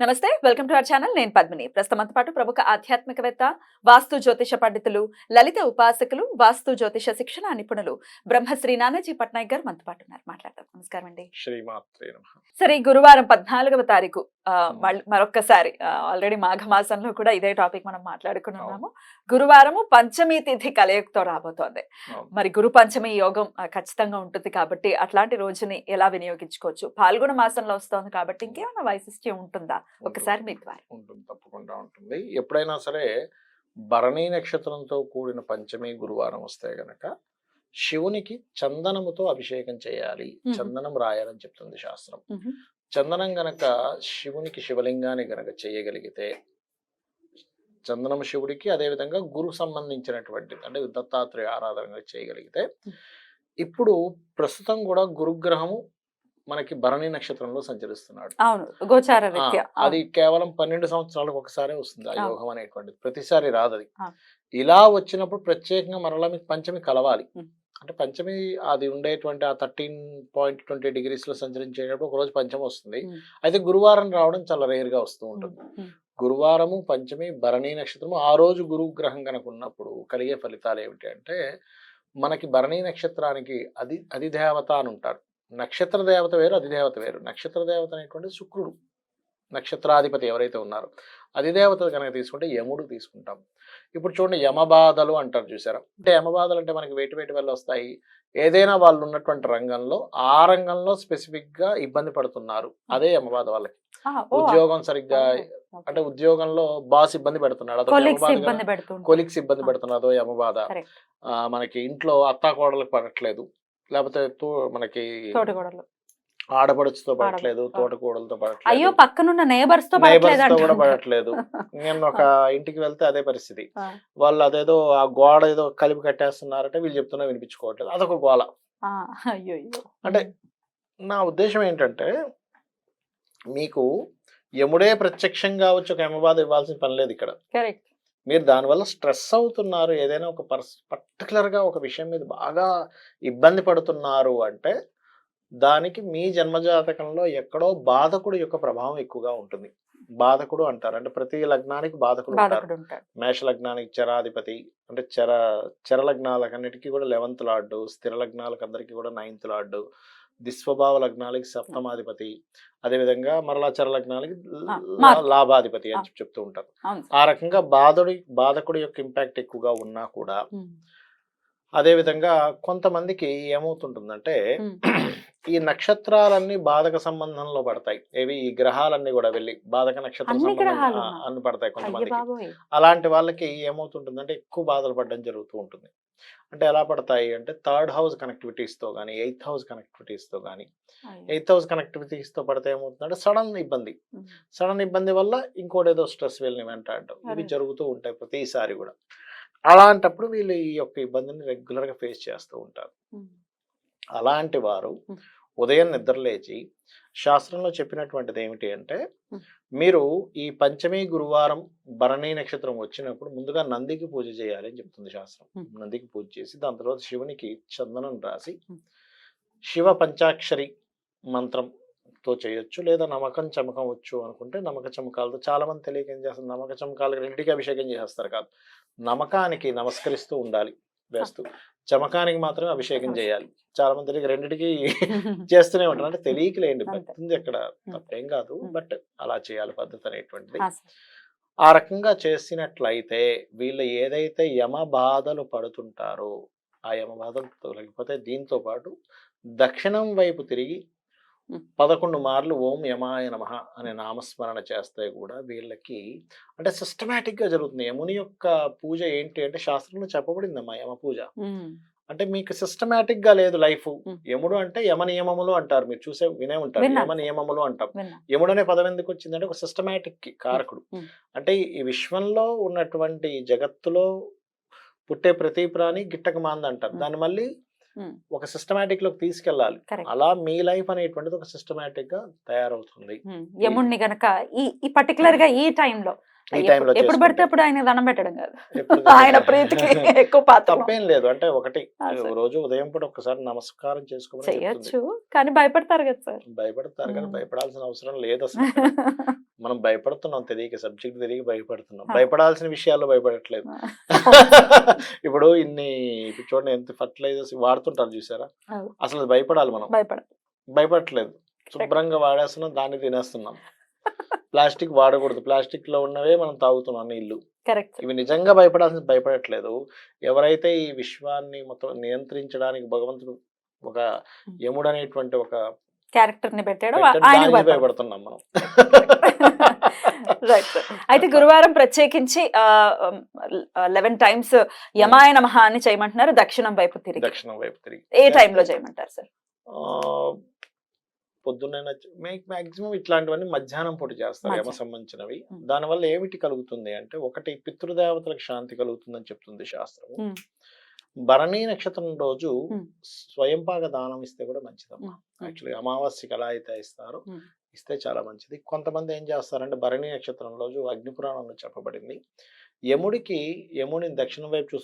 నమస్తే welcome to our channel. నేను పద్మిని. ప్రస్తుతంతో పాటు ప్రముఖ ఆధ్యాత్మికవేత్త వాస్తు జ్యోతిష పండితులు లలిత ఉపాసకులు వాస్తు జ్యోతిష శిక్షణ నిపుణులు బ్రహ్మశ్రీ నానాజీ పట్నాయక్ గారు మనతో పాటు ఉన్నారు. మాట్లాడతాం నమస్కారం అండి. సరే గురువారం పద్నాలుగవ తారీఖు మరొక్కసారి ఆల్రెడీ మాఘమాసంలో కూడా ఇదే టాపిక్ మనం మాట్లాడుకుని ఉన్నాము. గురువారము పంచమి తిథి కలయికతో రాబోతోంది. మరి గురు పంచమి యోగం ఖచ్చితంగా ఉంటుంది కాబట్టి అట్లాంటి రోజుని ఎలా వినియోగించుకోవచ్చు? పాల్గొన మాసంలో వస్తోంది కాబట్టి ఇంకేమైనా వైశిష్ట్యం ఉంటుందా? ఒకసారి మీ ద్వారా ఉంటుంది. తప్పకుండా ఉంటుంది. ఎప్పుడైనా సరే భరణీ నక్షత్రంతో కూడిన పంచమి గురువారం వస్తే గనక శివునికి చందనముతో అభిషేకం చేయాలి. చందనం రాయాలని చెప్తుంది శాస్త్రం. చందనం గనక శివునికి శివలింగాన్ని గనక చేయగలిగితే చందనం శివుడికి అదేవిధంగా గురు సంబంధించినటువంటిది అంటే దత్తాత్రేయ ఆరాధన చేయగలిగితే ఇప్పుడు ప్రస్తుతం కూడా గురుగ్రహము మనకి భరణి నక్షత్రంలో సంచరిస్తున్నాడు. అవును గోచార అది కేవలం పన్నెండు సంవత్సరాలకు ఒకసారి వస్తుంది ఆ. యోగం అనేటువంటిది. ప్రతిసారి రాదు అది. ఇలా వచ్చినప్పుడు ప్రత్యేకంగా మరలా మీకు పంచమి కలవాలి. అంటే పంచమి అది ఉండేటువంటి ఆ థర్టీన్ పాయింట్ ట్వంటీ డిగ్రీస్లో సంచరించేటప్పుడు ఒక రోజు పంచమి వస్తుంది. అయితే గురువారం రావడం చాలా రేర్గా వస్తూ ఉంటుంది. గురువారము పంచమి భరణి నక్షత్రము ఆ రోజు గురువు గ్రహం కనుక ఉన్నప్పుడు కలిగే ఫలితాలు ఏమిటి అంటే మనకి భరణి నక్షత్రానికి అది అధిదేవత అని ఉంటారు నక్షత్ర దేవత వేరు అధిదేవత వేరు. నక్షత్ర దేవత అనేటువంటి శుక్రుడు. నక్షత్రాధిపతి ఎవరైతే ఉన్నారో అధిదేవత కనుక తీసుకుంటే యముడు తీసుకుంటాం. ఇప్పుడు చూడండి యమబాధలు అంటారు చూసారా? అంటే యమబాధలు అంటే మనకి వేటి వేటి వల్ల వస్తాయి. ఏదైనా వాళ్ళు ఉన్నటువంటి రంగంలో ఆ రంగంలో స్పెసిఫిక్గా ఇబ్బంది పడుతున్నారు. అదే యమబాధ వాళ్ళకి. ఉద్యోగం సరిగ్గా అంటే ఉద్యోగంలో బాస్ ఇబ్బంది పెడుతున్నాడు. యమబాధ ఇబ్బంది. పెడుతున్నదో యమబాధ. మనకి ఇంట్లో అత్తా కోడలకు పడట్లేదు. లేకపోతే మనకి తోటగూడలు ఆడపడుచుతో పడట్లేదు ఆడపడుచు. తోట కోడలతో అయ్యో పడట్లేదు పక్కనున్న నేబర్స్తో పడట్లేదు తో కూడా. పడట్లేదు. నేను ఒక ఇంటికి వెళ్తే అదే పరిస్థితి. వాళ్ళు అదేదో ఆ గోడ ఏదో కలిపి కట్టేస్తున్నారంటే వీళ్ళు చెప్తున్నా వినిపించుకోవట్లేదు. అదొక అయ్యో అంటే నా ఉద్దేశం ఏంటంటే మీకు యముడే ప్రత్యక్షంగా వచ్చి ఒక యమబాధ ఇవ్వాల్సిన పని లేదు ఇక్కడ. కరెక్ట్. మీరు దానివల్ల స్ట్రెస్ అవుతున్నారు. ఏదైనా ఒక పర్స్ పర్టికులర్గా ఒక విషయం మీద బాగా ఇబ్బంది పడుతున్నారు అంటే దానికి మీ జన్మజాతకంలో ఎక్కడో బాధకుడు యొక్క ప్రభావం ఎక్కువగా ఉంటుంది. బాధకుడు అంటారు. అంటే ప్రతి లగ్నానికి బాధకుడు ఉంటారు. మేష లగ్నానికి చరాధిపతి అంటే చర చర లగ్నాలకన్నిటికీ కూడా లెవెంత్ లార్డు స్థిర లగ్నాలకు అందరికీ కూడా నైన్త్ లార్డు దిస్వభావ లగ్నాలకి సప్తమాధిపతి అదేవిధంగా మరలా చర లగ్నాలకి. లాభాధిపతి. అని చెప్తూ ఉంటారు. ఆ రకంగా బాధుడి బాధకుడి యొక్క ఇంపాక్ట్ ఎక్కువగా ఉన్నా కూడా ఉమ్, అదే విధంగా కొంతమందికి ఏమవుతుంటుందంటే ఈ నక్షత్రాలన్నీ బాధక సంబంధంలో పడతాయి. ఏవి ఈ గ్రహాలన్నీ కూడా వెళ్ళి బాధక నక్షత్ర అన్ని పడతాయి కొంతమందికి. అలాంటి వాళ్ళకి ఏమవుతుంటుందంటే ఎక్కువ బాధలు పడడం జరుగుతూ ఉంటుంది. అంటే ఎలా పడతాయి అంటే థర్డ్ హౌస్ కనెక్టివిటీస్తో కానీ ఎయిత్ హౌస్ కనెక్టివిటీస్తో కానీ. ఎయిత్ హౌస్ కనెక్టివిటీస్తో పడితే ఏమవుతుందంటే సడన్ ఇబ్బంది. సడన్ ఇబ్బంది వల్ల ఇంకోటి ఏదో స్ట్రెస్ వీళ్ళని వెంటాడడం ఇవి. జరుగుతూ ఉంటాయి ప్రతిసారి కూడా. అలాంటప్పుడు వీళ్ళు ఈ యొక్క ఇబ్బందిని రెగ్యులర్గా ఫేస్ చేస్తూ ఉంటారు అలాంటి వారు. ఉదయం నిద్రలేచి శాస్త్రంలో చెప్పినటువంటిది ఏమిటి అంటే. మీరు ఈ పంచమి గురువారం భరణి నక్షత్రం వచ్చినప్పుడు ముందుగా నందికి పూజ చేయాలి అని చెప్తుంది శాస్త్రం. నందికి పూజ చేసి దాని తర్వాత శివునికి చందనం రాసి. శివ పంచాక్షరి మంత్రంతో చేయొచ్చు లేదా నమ్మకం చమకం వచ్చు అనుకుంటే నమ్మక చమకాలతో చాలా మంది తెలియక ఏం చేస్తారు నమ్మక చమకాలు రెండింటికి అభిషేకం చేసేస్తారు కాదు నమ్మకానికి నమస్కరిస్తూ ఉండాలి వేస్తూ. చమకానికి మాత్రమే అభిషేకం చేయాలి. చాలా మంది తెలియక రెండింటికి చేస్తూనే ఉంటారు. అంటే తెలియకలేండి ఉంది అక్కడ. తప్పేం కాదు. బట్ అలా చేయాలి పద్ధతి అనేటువంటిది. ఆ, రకంగా చేసినట్లయితే వీళ్ళు ఏదైతే యమ బాధలు పడుతుంటారో ఆ యమ బాధలు తొలగిపోతే దీంతో పాటు దక్షిణం వైపు తిరిగి. పదకొండు మార్లు ఓం యమాయ నమ అనే నామస్మరణ చేస్తే కూడా వీళ్ళకి అంటే సిస్టమేటిక్గా జరుగుతుంది. యముని యొక్క పూజ ఏంటి అంటే శాస్త్రంలో చెప్పబడిందమ్మా యమ పూజ. అంటే మీకు సిస్టమేటిక్గా లేదు లైఫ్. యముడు అంటే యమ నియమములు అంటారు. మీరు చూసే వినే ఉంటారు. యమ నియమములు అంటాం. యముడు అనే పదం ఎందుకు వచ్చిందంటే ఒక సిస్టమేటిక్ కారకుడు. అంటే ఈ విశ్వంలో ఉన్నటువంటి జగత్తులో పుట్టే ప్రతి ప్రాణి గిట్టక మాంద అంటారు. దాన్ని మళ్ళీ. ఒక సిస్టమేటిక్లోకి తీసుకెళ్ళాలి. కరెక్ట్. అలా మీ లైఫ్ అనేటువంటిది ఒక సిస్టమేటిక్గా తయారవుతుంది. యముణ్ణి గనక ఈ ఈ పర్టికులర్గా ఈ టైంలో ఎప్పుడు పడితే అప్పుడు ఆయన దండం పెట్టడం కాదు. ఆయన ప్రీతికి ఎక్కువ పాత్ర తప్పేం లేదు. అంటే ఒకటి. రోజు ఉదయం పూట ఒకసారి నమస్కారం చేసుకోమని చెప్తుంది. చెయ్యొచ్చు కానీ భయపడతారు కదా సార్. భయపడతారు కానీ. భయపడాల్సిన అవసరం లేదు అసలు మనం భయపడుతున్నాం తెలియక సబ్జెక్ట్ తెలియక భయపడుతున్నాం. భయపడాల్సిన విషయాల్లో భయపడట్లేదు. ఇప్పుడు ఇన్ని చూడండి ఎంత ఫర్టిలైజర్స్ వాడుతుంటారు చూసారా. అసలు భయపడాలి మనం. భయపడ భయపడట్లేదు. శుభ్రంగా వాడేస్తున్నాం దాన్ని తినేస్తున్నాం. ప్లాస్టిక్ వాడకూడదు. ప్లాస్టిక్లో ఉన్నవే మనం తాగుతున్నాం నీళ్ళు. కరెక్ట్. ఇవి నిజంగా భయపడాల్సిన భయపడట్లేదు. ఎవరైతే ఈ విశ్వాన్ని మొత్తం నియంత్రించడానికి భగవంతుడు ఒక యముడు అనేటువంటి ఒక క్యారెక్టర్ని పెట్టాడు భయపడుతున్నాం మనం. రైట్. అయితే గురువారం ప్రత్యేకించి లెవెన్ టైమ్స్ యమాయ నమః అని చేయమంటున్నారు. దక్షిణం వైపు తిరిగి. దక్షిణం వైపు తిరిగి. ఏ టైంలో చేయమంటారు సార్? పొద్దున్నే మాక్సిమం ఇట్లాంటివన్నీ మధ్యాహ్నం పూట చేస్తారు యమ. సంబంధించినవి. దానివల్ల ఏమిటి కలుగుతుంది అంటే ఒకటి పితృదేవతలకు శాంతి కలుగుతుందని చెప్తుంది శాస్త్రం. భరణీ నక్షత్రం రోజు. స్వయంపాక దానం ఇస్తే కూడా మంచిదమ్మా. యాక్చువల్లీ అమావాస్యకి ఎలా అయితే ఇస్తారో. ఇస్తే చాలా మంచిది. కొంతమంది ఏం చేస్తారంటే భరణీ నక్షత్రం రోజు అగ్నిపురాణంలో చెప్పబడింది. యముడికి యముడిని దక్షిణం వైపు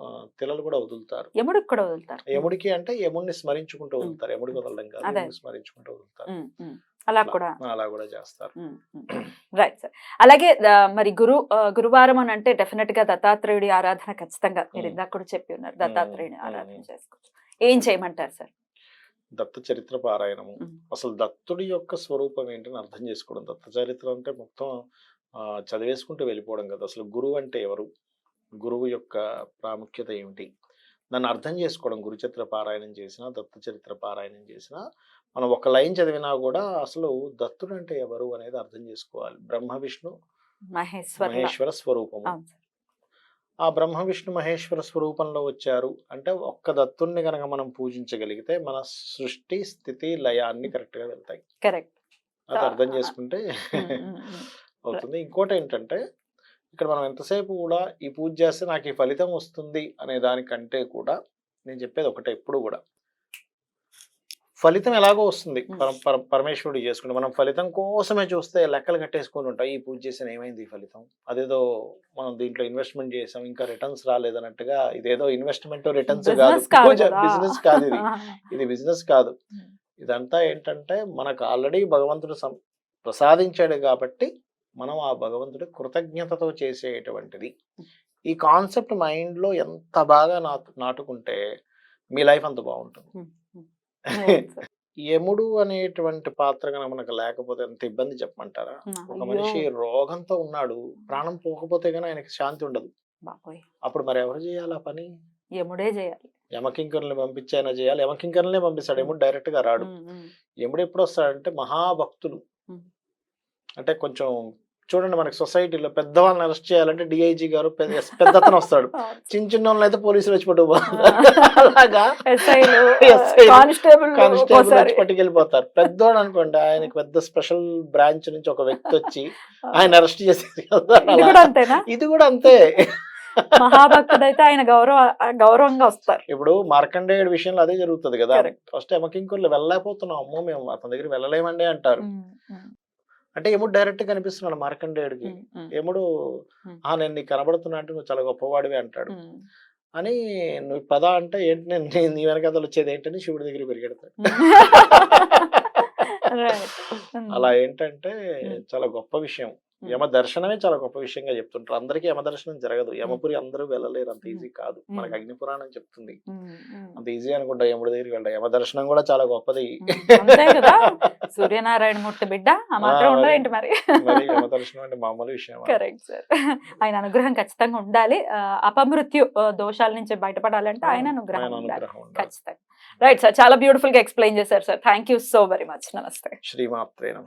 ఆ, తిలలు కూడా వదులుతారు. యముడికి కూడా వదులుతారు. యముడికి అంటే యముడిని స్మరించుకుంటూ వదులుతారు. యముడికి వదలడం కాదు స్మరించుకుంటూ వదులుతారు. అలా కూడా అలా కూడా చేస్తారు. Right sir. అలాగే మరి గురు గురువారం అని అంటే డెఫినెట్గా దత్తాత్రేయుడి ఆరాధన ఖచ్చితంగా. మీరు. ఇందాక కూడా చెప్పి ఉన్నారు. దత్తాత్రేయుడి ఆరాధన. చేసుకోవచ్చు. ఏం చేయమంటారు సార్? దత్త చరిత్ర పారాయణము. అసలు దత్తుడి యొక్క స్వరూపం ఏంటని అర్థం చేసుకోవడం. దత్త చరిత్ర అంటే మొత్తం చదివేసుకుంటూ వెళ్ళిపోవడం కదా. అసలు గురువు అంటే ఎవరు? గురువు యొక్క ప్రాముఖ్యత ఏమిటి? దాన్ని అర్థం చేసుకోవడం. గురుచరిత్ర పారాయణం చేసినా దత్త చరిత్ర పారాయణం చేసినా మనం ఒక లైన్ చదివినా కూడా అసలు దత్తుడు అంటే ఎవరు అనేది అర్థం చేసుకోవాలి. బ్రహ్మ విష్ణు మహేశ్వర మహేశ్వర స్వరూపము. ఆ బ్రహ్మ విష్ణు మహేశ్వర స్వరూపంలో వచ్చారు. అంటే ఒక్క దత్తుణ్ణి కనుక మనం పూజించగలిగితే మన సృష్టి స్థితి లయాన్ని కరెక్ట్గా వెళ్తాయి. కరెక్ట్. అది అర్థం. చేసుకుంటే అవుతుంది. ఇంకోటి ఏంటంటే ఇక్కడ మనం ఎంతసేపు కూడా ఈ పూజ చేస్తే నాకు ఈ ఫలితం వస్తుంది అనే దానికంటే కూడా నేను చెప్పేది ఒకటే ఎప్పుడు కూడా. ఫలితం ఎలాగో వస్తుంది. పరం- పరం- పరమేశ్వరుడు చేసుకుంటే మనం ఫలితం కోసమే చూస్తే లెక్కలు కట్టేసుకొని ఉంటాం ఈ పూజ చేసిన ఏమైంది ఈ ఫలితం? అదేదో మనం దీంట్లో ఇన్వెస్ట్మెంట్ చేసాం ఇంకా రిటర్న్స్ రాలేదన్నట్టుగా ఇదేదో ఇన్వెస్ట్మెంట్ రిటర్న్స్ కాదు. బిజినెస్ కాదు. ఇది. ఇది బిజినెస్ కాదు. ఇదంతా ఏంటంటే మనకు ఆల్రెడీ భగవంతుడు ప్రసాదించాడు కాబట్టి మనం ఆ భగవంతుడి కృతజ్ఞతతో చేసేటువంటిది. ఈ కాన్సెప్ట్ మైండ్లో ఎంత బాగా నాటు నాటుకుంటే మీ లైఫ్ అంత బాగుంటుంది. యముడు అనేటువంటి పాత్ర కనుక మనకు లేకపోతే ఎంత ఇబ్బంది చెప్పమంటారా? ఒక మనిషి రోగంతో ఉన్నాడు ప్రాణం పోకపోతే కానీ ఆయనకి శాంతి ఉండదు. అప్పుడు మరి ఎవరు చేయాలి ఆ పని? యముడే చేయాలి. యమకింకర్ని పంపించి అయినా చేయాలి. యమకింకర్లనే పంపిస్తాడు. యముడు డైరెక్ట్గా రాడు. ఉమ్. ఎప్పుడు వస్తాడంటే మహాభక్తులు. అంటే కొంచెం చూడండి మనకి సొసైటీలో పెద్దవాళ్ళని అరెస్ట్ చేయాలంటే డిఐజీ గారు పెద్ద అతను వస్తాడు. చిన్న చిన్న వాళ్ళని అయితే పోలీసులు వచ్చి పట్టుకు అలాగా? ఎస్ఐలు ఎస్ఐలు, కానిస్టేబుల్ కానిస్టేబుల్ ఒక్కోసారి వచ్చి పట్టుకెళ్ళిపోతారు. పెద్దోడు అనుకోండి ఆయనకి పెద్ద స్పెషల్ బ్రాంచ్ నుంచి ఒక వ్యక్తి వచ్చి ఆయన అరెస్ట్ చేసేది ఇది కూడా అంతే. మహాభక్తుడైతే ఆయన గౌరవ గౌరవంగా వస్తారు. ఇప్పుడు మార్కండేయుడి విషయంలో అదే జరుగుతుంది కదా. ఫస్ట్ యమకింకుర్లు వెళ్ళలేకపోతున్నాం. అమ్మో మేము అతని దగ్గర వెళ్ళలేమండి అంటారు. అంటే ఎముడు డైరెక్ట్ కనిపిస్తున్నాడు మార్కండేయుడికి ఎముడు. ఆ నేను నీకు కనబడుతున్నా అంటే నువ్వు చాలా గొప్పవాడివి అంటాడు. అని నువ్వు పద అంటే ఏంటి నేను నీ- వెనకాతలు వచ్చేది ఏంటని శివుడి దగ్గర పెరిగెడతాడు. అలా ఏంటంటే. చాలా గొప్ప విషయం. యమ దర్శనమే చాలా గొప్ప విషయంగా చెప్తుంటారు. అందరికీ యమ దర్శనం జరగదు. యమపురి అందరూ వెళ్ళలేరు. అంత. ఈజీ కాదు. మనకి అగ్ని పురాణం చెప్తుంది. అంత ఈజీ అనుకుంటా యముడి దగ్గరికి వెళ్ళడం. యమ దర్శనం కూడా చాలా గొప్పది. సూర్యనారాయణ మూర్తి బిడ్డ మరి. మరి? యమ దర్శనం అంటే మామూలు విషయం కరెక్ట్ సార్. ఆయన అనుగ్రహం ఖచ్చితంగా ఉండాలి. అపమృత్యు దోషాల నుంచి బయటపడాలంటే ఆయన అనుగ్రహం ఉండాలి. ఖచ్చితంగా. రైట్ సార్ చాలా బ్యూటిఫుల్గా ఎక్స్ప్లెయిన్ చేశారు sir thank you so very much నమస్తే శ్రీమాత్రే నమ.